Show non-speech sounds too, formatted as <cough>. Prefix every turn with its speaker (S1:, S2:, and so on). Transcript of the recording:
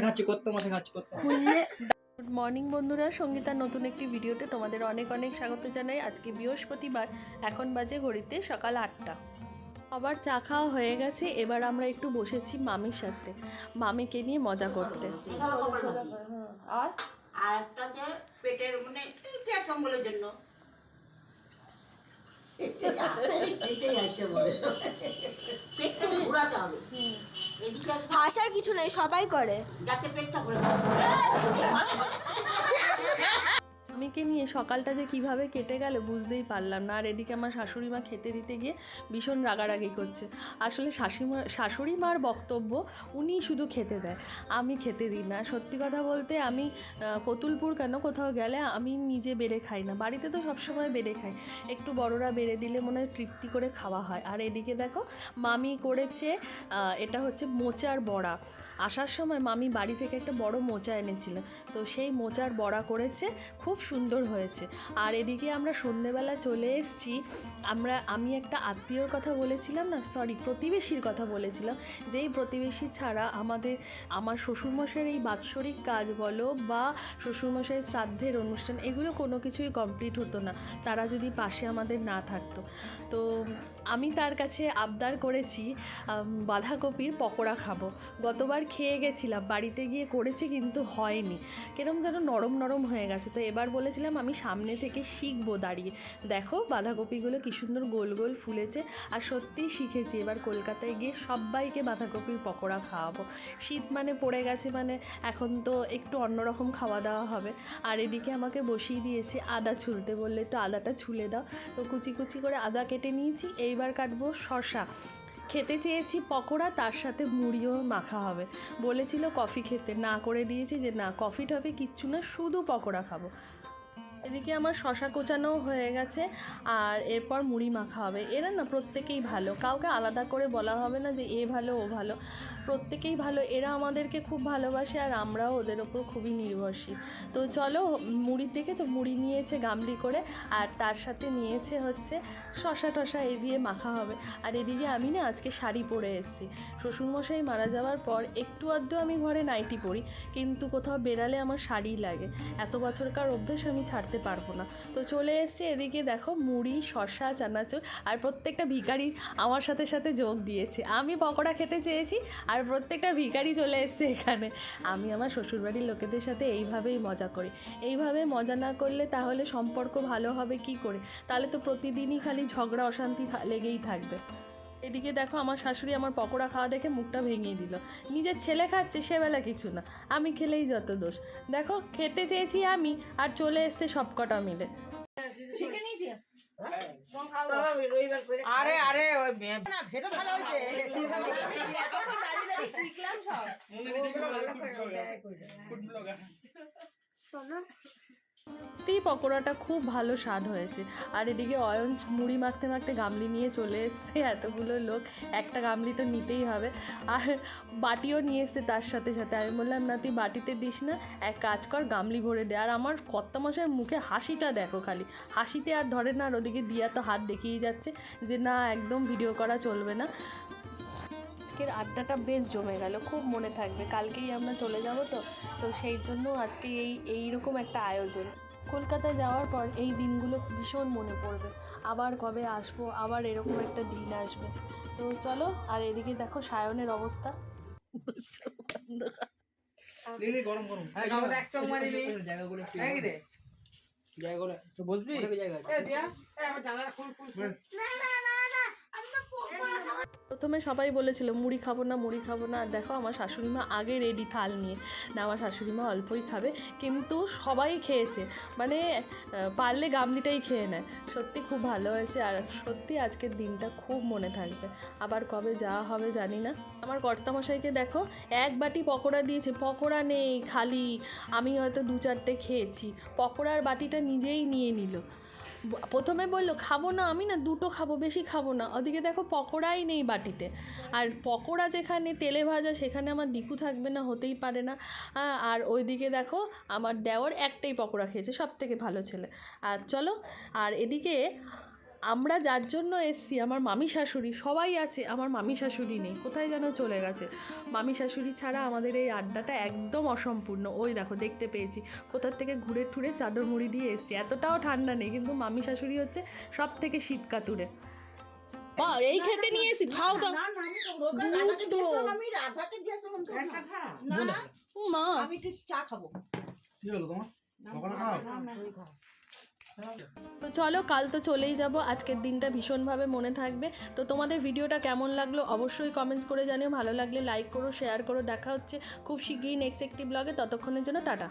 S1: খাচ্ছি করতে খাচ্ছি করতে।
S2: গুড মর্নিং বন্ধুরা সঙ্গীতার নতুন একটি ভিডিওতে তোমাদের অনেক অনেক স্বাগত জানাই। আজকে বৃহস্পতিবার এখন বাজে ঘড়িতে সকাল আটটা। আবার চা খাওয়া হয়ে গেছে এবার আমরা একটু বসেছি মামির সাথে। মামিকে নিয়ে মজা করতে।
S3: আর
S4: আর একটাতে পেটের মানে জন্য।
S3: ভাষার কিছু নেই সবাই করে।
S4: যাতে পেটটা ঘুরে <laughs>
S2: মামিকে নিয়ে সকালটা যে কীভাবে কেটে গেল বুঝতেই পারলাম না। আর এদিকে আমার শাশুড়ি মা খেতে দিতে গিয়ে ভীষণ রাগারাগি করছে। আসলে শাশুড়ি শাশুড়ি মার বক্তব্য উনি শুধু খেতে দেয়, আমি খেতে দিই না। সত্যি কথা বলতে আমি কতুলপুর কেন কোথাও গেলে আমি নিজে বেড়ে খাই না। বাড়িতে তো সবসময় বেড়ে খাই। একটু বড়রা বেড়ে দিলে মনে হয় তৃপ্তি করে খাওয়া হয়। আর এদিকে দেখো, মামি করেছে এটা হচ্ছে মোচার বড়া। আসার সময় মামি বাড়ি থেকে একটা বড় মোচা এনেছিল। তো সেই মোচার বড়া করেছে, খুব সুন্দর হয়েছে। আর এদিকে আমরা সন্ধেবেলা চলে এসেছি। আমরা, আমি একটা আত্মীয়র কথা বলেছিলাম না সরি প্রতিবেশীর কথা বলেছিলাম। যেই প্রতিবেশী ছাড়া আমাদের, আমার শ্বশুরমশাইয়ের এই বাৎসরিক কাজ বলো বা শ্বশুরমশাইয়ের শ্রাদ্ধের অনুষ্ঠান, এগুলো কোনো কিছুই কমপ্লিট হতো না। তারা যদি পাশে আমাদের না থাকতো। তো আমি তার কাছে আবদার করেছি বাঁধাকপির পকোড়া খাব। গতবার খেয়ে গেছিলাম, বাড়িতে গিয়ে করেছি কিন্তু হয়নি। কিরম যেন নরম নরম হয়ে গেছে। তো এবার বলেছিলাম আমি সামনে থেকে শিখব দাঁড়িয়ে। দেখো বাঁধাকপিগুলো কী সুন্দর গোল গোল ফুলেছে আর সত্যিই শিখেছি। এবার কলকাতায় গিয়ে সবাইকে বাঁধাকপির পকোড়া খাওয়াবো। শীত মানে পড়ে গেছে মানে এখন তো একটু অন্যরকম খাওয়া দাওয়া হবে। আর এদিকে আমাকে বসিয়ে দিয়েছে আদা ছুলতে। বললে, একটু আদাটা ছুলে দাও। তো কুচি কুচি করে আদা কেটে নিয়েছি। এইবার কাটবো শশা খেতে চেয়েছি পকোড়া, তার সাথে মুড়িও মাখা হবে। বলেছিল কফি খেতে। না করে দিয়েছি যে, না কফি টফি কিচ্ছু না, শুধু পকোড়া খাব। এদিকে আমার শশা কোচানোও হয়ে গেছে, আর এরপর মুড়ি মাখা হবে। এরা না প্রত্যেকেই ভালো। কাউকে আলাদা করে বলা হবে না যে এ ভালো, ও ভালো। প্রত্যেকেই ভালো। এরা আমাদেরকে খুব ভালোবাসে, আর আমরাও ওদের ওপর খুবই নির্ভরশীল। তো চলো মুড়ির দেখেছ? মুড়ি নিয়েছে গামলি করে, আর তার সাথে নিয়েছে হচ্ছে শশা টশা এ দিয়ে মাখা হবে। আর এদিকে আমি না আজকে শাড়ি পরে এসেছি। শ্বশুরমশাই মারা যাওয়ার পর একটু আধটু আমি ঘরে নাইটি পরি, কিন্তু কোথাও বেরালে আমার শাড়ি লাগে। এত বছরকার অভ্যেস আমি ছাড়তে পারব না। তো চলে এসেছি এদিকে দেখো মুড়ি শশা চানাচুর আর প্রত্যেকটা ভিখারি আমার সাথে সাথে যোগ দিয়েছে। আমি পকোড়া খেতে চেয়েছি আর প্রত্যেকটা ভিখারি চলে এসেছে এখানে। আমি আমার শ্বশুরবাড়ির লোকেদের সাথে এইভাবেই মজা করি। এইভাবে মজা না করলে তাহলে সম্পর্ক ভালো হবে কি করে? তাহলে তো প্রতিদিনই খালি ঝগড়া, অশান্তি লেগেই থাকবে। এদিকে দেখো আমার শাশুড়ি আমার পকোড়া খাওয়া দেখে মুখটা ভেঙে দিল। নিজের ছেলে খাচ্ছে সেবেলা কিছু না আমি খেলেই যত দোষ। দেখো খেতে চেয়েছি আমি আর চলে এসছে সবকটা মিলে।
S5: আরে আরে ওই মেয়ে না সেটা ভালো হয়েছে।
S2: সত্যিই পকোড়াটা খুব ভালো স্বাদ হয়েছে। আর এদিকে অয়ন মুড়ি মাখতে মাখতে গামলি নিয়ে চলে এসছে। এতগুলো লোক, একটা গামলি তো নিতেই হবে। আর বাটিও নিয়ে এসছে তার সাথে সাথে। আমি বললাম, না, তুই বাটিতে দিস না। এক কাজ কর, গামলি ভরে দে। আর আমার কর্তামশাইয়ের মুখে হাসিটা দেখো খালি। হাসিতে আর ধরে না, আর ওদিকে দিয়া তো হাত দেখিয়ে যাচ্ছে যে, না, একদম ভিডিও করা চলবে না। আজকের আড্ডাটা বেশ জমে গেল খুব মনে থাকবে। কালকেই আমরা চলে যাব তো তো সেই জন্য আজকে এই এইরকম একটা আয়োজন। কলকাতায় যাওয়ার পর এই দিনগুলো ভীষণ মনে পড়বে। আবার কবে আসব আবার এরকম একটা দিন আসবে। তো চলো আর এদিকে দেখো সায়নের অবস্থা।
S1: গরম গরম।
S5: হ্যাঁ, নি।
S1: জায়গাগুলো
S5: এই
S1: বসবি? জায়গা আছে।
S5: এ দিয়া এ আমার জানালা খুল খুল খুল।
S2: প্রথমে সবাই বলেছিল, মুড়ি খাব না, মুড়ি খাব না। দেখো আমার শাশুড়িমা আগে রেডি থাল নিয়ে। না, আমার শাশুড়িমা অল্পই খাবে, কিন্তু সবাই খেয়েছে। মানে পারলে গামলিটাই খেয়ে নেয়। সত্যি খুব ভালো হয়েছে আর সত্যি আজকের দিনটা খুব মনে থাকবে। আবার কবে যাওয়া হবে জানি না। আমার কর্তামশাইকে দেখো, এক বাটি পকোড়া দিয়েছে। পকোড়া নেই, খালি। আমি হয়তো দু চারটে খেয়েছি। পকোড়ার বাটিটা নিজেই নিয়ে নিল। প্রথমে বলল, খাব না, আমি না দুটো খাব, বেশি খাব না। ওদিকে দেখো পকোড়াই নেই বাটিতে। আর পকোড়া যেখানে তেলে ভাজা, সেখানে আমার দিকু থাকবে না, হতেই পারে না। আর ওইদিকে দেখো আমার দেওয়ার একটাই পকোড়া খেয়েছে সব থেকে ভালো ছেলে। আর চলো, আর এদিকে আমরা যার জন্য এসছি আমার মামি শাশুড়ি সবাই আছে আমার মামি শাশুড়ি নেই কোথায় যেন চলে গেছে মামি শাশুড়ি ছাড়া আমাদের এই আড্ডাটা একদম অসম্পূর্ণ ওই দেখো দেখতে পেয়েছি কোথার থেকে ঘুরে ঠুরে চাদর মুড়ি দিয়ে এসছি এতটাও ঠান্ডা নেই কিন্তু মামি শাশুড়ি হচ্ছে সব থেকে শীত কাতুরে এই খেতে নিয়ে এসি খাও তো মা
S4: আমি একটু চা খাব
S6: কি হলো তোমার খাও
S2: তো চলো, কাল তো চলেই যাব। আজকের দিনটা ভীষণভাবে মনে থাকবে। তো তোমাদের ভিডিওটা কেমন লাগল অবশ্যই কমেন্টস করে জানিও। ভালো লাগলে লাইক করো শেয়ার করো। দেখা হচ্ছে খুব শিগগিরই নেক্সট একটি ব্লগে ততক্ষণের জন্য টাটা।